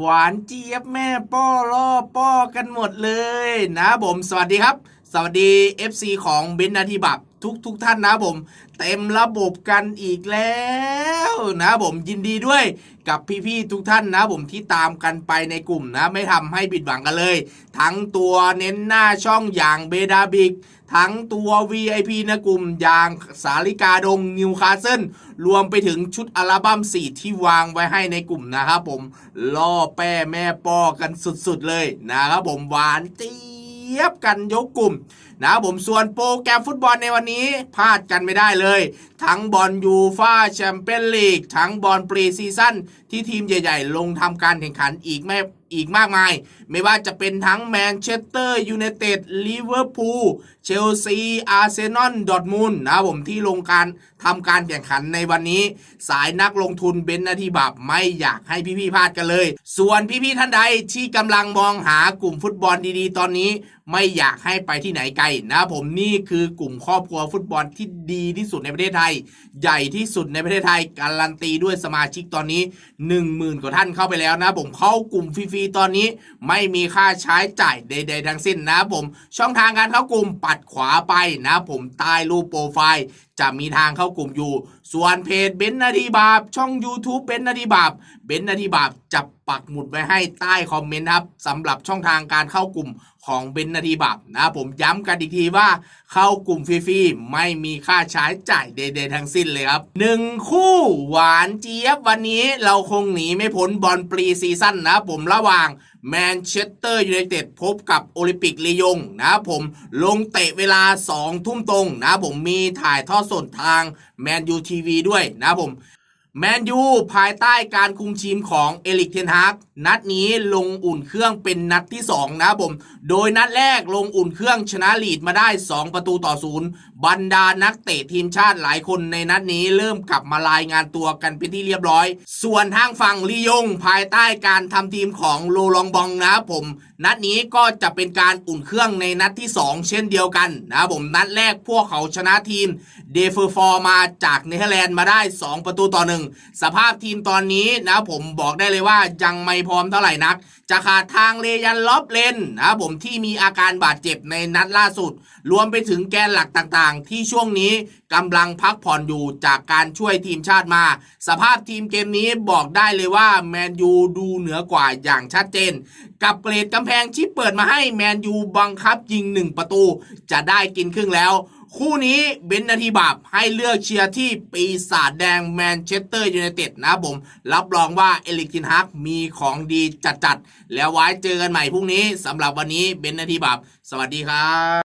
หวานเจี๊ยบแม่ป้อล่อป้อกันหมดเลยนะผมสวัสดีครับ สวัสดี FC ของเบนนาทีบับทุกทุกท่านนะผม เต็มระบบกันอีกแล้วนะผมยินดีด้วยกับพี่ๆทุกท่านนะผมที่ตามกันไปในกลุ่มนะ ไม่ทำให้ผิดหวังกันเลย ทั้งตัวเน้นหน้าช่องอย่างเบดาบิก ทั้งตัว VIP ในกลุ่มอย่างสาลิกาดงนิวคาสเซิลรวมไปถึงชุดอัลบั้มสีที่วางไว้ให้ในกลุ่มนะครับผม ล่อแป้แม่ป้อกันสุดๆเลยนะครับผมหวานเจี๊ยบกันยกกลุ่มนะครับผมส่วนโปรแกรมฟุตบอลในวันนี้พลาดกันไม่ได้เลย ทั้งบอลยูฟาแชมเปี้ยนลีกทั้งบอลปรีซีซั่นที่ทีมใหญ่ ๆ ลงทำการแข่งขันอีกไม่อีกมากมาย ไม่ว่าจะเป็นทั้งแมนเชสเตอร์ยูไนเต็ดลิเวอร์พูลเชลซีอาร์เซนอลดอร์ทมุนนะผมที่ลงการทำการแข่งขันในวันนี้ สายนักลงทุนเบนนาทีบับไม่อยากให้พี่ๆพลาดกันเลย ส่วนพี่ๆท่านใดที่กำลังมองหากลุ่มฟุตบอลดีๆ ตอนนี้ ไม่อยากให้ไปที่ไหนไกลนะผมนี่คือกลุ่มครอบครัวฟุตบอลที่ดีที่สุดในประเทศไทย ใหญ่ที่สุดในประเทศไทย การันตีด้วยสมาชิกตอนนี้ 1 0,000 กว่าท่านเข้าไปแล้วนะผมเข้ากลุ่มฟรีๆตอนนี้ ไม่มีค่าใช้จ่ายใด ๆ ทั้งสิ้นนะผมช่องทางการเข้ากลุ่มปัดขวาไปนะผมใต้รูปโปรไฟล์ จะมีทางเข้ากลุ่มอยู่ ส่วนเพจเบนนาทีบาปช่อง YouTube เบนนาทีบาปเบนนาทีบาปจะปักหมุดไว้ให้ใต้คอมเมนต์ครับสำหรับช่องทางการเข้ากลุ่มของเบนนาทีบาปนะผมย้ำกันอีกทีว่าเข้ากลุ่มฟรีๆไม่มีค่าใช้จ่ายใดๆทั้งสิ้นเลยครับหนึ่งคู่หวานเจี๊ยบวันนี้เราคงหนีไม่พ้นบอลปรีซีซั่นนะผมระหว่าง แมนเชสเตอร์ยูไนเต็ดพบกับโอลิมปิกลียงนะครับผมลงเตะเวลา 2 ทุ่มตรงนะครับผมมีถ่ายทอดสดทางแมนยูทีวีด้วยนะครับผม แมนยูภายใต้การคุมทีมของเอลิกเทนฮากนัดนี้ลงอุ่นเครื่องเป็นนัดที่ 2 นะผม โดยนัดแรกลงอุ่นเครื่องชนะลีดมาได้ 2 ประตูต่อศูนย์บรรดานักเตะทีมชาติหลายคนในนัดนี้เริ่มกลับมารายงานตัวกันเป็นที่เรียบร้อย ส่วนทางฝั่งลียงภายใต้การทำทีมของโลลองบองนะผมนัดนี้ก็จะเป็นการอุ่นเครื่องในนัดที่ 2 เช่นเดียวกันนะครับผมนัดแรกพวกเขาชนะทีมเดฟเฟอร์ฟอร์มาจากเนเธอร์แลนด์มาได้ 2 ประตูต่อหนึ่งสภาพทีมตอนนี้นะผมบอกได้เลยว่ายังไม่พร้อมเท่าไหร่นักจะขาดทางเลยันล็อบเลนนะครับผมที่มีอาการบาดเจ็บในนัดล่าสุด รวมไปถึงแกนหลักต่างๆ ที่ช่วงนี้กำลังพักผ่อนอยู่จากการช่วยทีมชาติมา สภาพทีมเกมนี้บอกได้เลยว่าแมนยูดูเหนือกว่าอย่างชัดเจน กับเกรดกำแพงที่เปิดมาให้แมนยูบังคับยิง 1 ประตู จะได้กินครึ่งแล้วคู่นี้เบนนาทีบาปให้เลือกเชียร์ที่ปีศาจแดงแมนเชสเตอร์ยูไนเต็ดนะผม รับรองว่าเอลิกทินฮักมีของดีจัดๆ แล้วไว้เจอกันใหม่พรุ่งนี้สำหรับวันนี้เบนนาทีบาปสวัสดีครับ